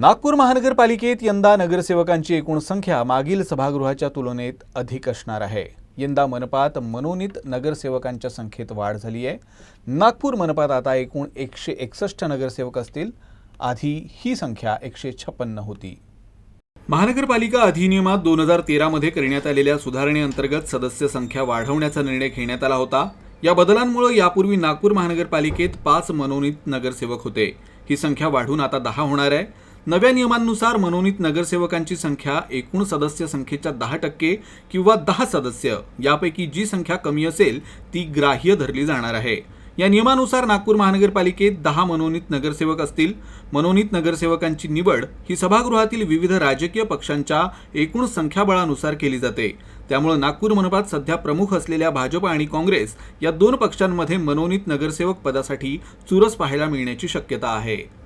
नागपूर महानगरपालिकेत यंदा नगरसेवकांची एकूण संख्या मागील सभागृहाच्या तुलनेत अधिक असणार आहे. यंदा मनपात मनोनीत नगरसेवकांच्या संख्येत वाढ झाली आहे. नागपूर मनपात आता एकूण एकशे एकसष्ट नगरसेवक असतील. आधी ही संख्या एकशे छप्पन्न होती. महानगरपालिका अधिनियमात दोन हजार तेरामध्ये करण्यात आलेल्या सुधारणेअंतर्गत सदस्य संख्या वाढवण्याचा निर्णय घेण्यात आला होता. या बदलांमुळे यापूर्वी नागपूर महानगरपालिकेत पाच मनोनीत नगरसेवक होते. ही संख्या वाढून आता दहा होणार आहे. नव्या नियमांनुसार मनोनीत नगरसेवकांची संख्या एकूण सदस्य संख्येच्या दहा टक्के किंवा दहा सदस्य. यापैकी जी संख्या कमी असेल ती ग्राह्य धरली जाणार आहे. या नियमानुसार नागपूर महानगरपालिकेत दहा मनोनीत नगरसेवक असतील. मनोनीत नगरसेवकांची निवड ही सभागृहातील विविध राजकीय पक्षांच्या एकूण संख्याबळानुसार केली जाते. त्यामुळे नागपूर मनपात सध्या प्रमुख असलेल्या भाजप आणि काँग्रेस या दोन पक्षांमध्ये मनोनीत नगरसेवक पदासाठी चुरस पाहायला मिळण्याची शक्यता आहे.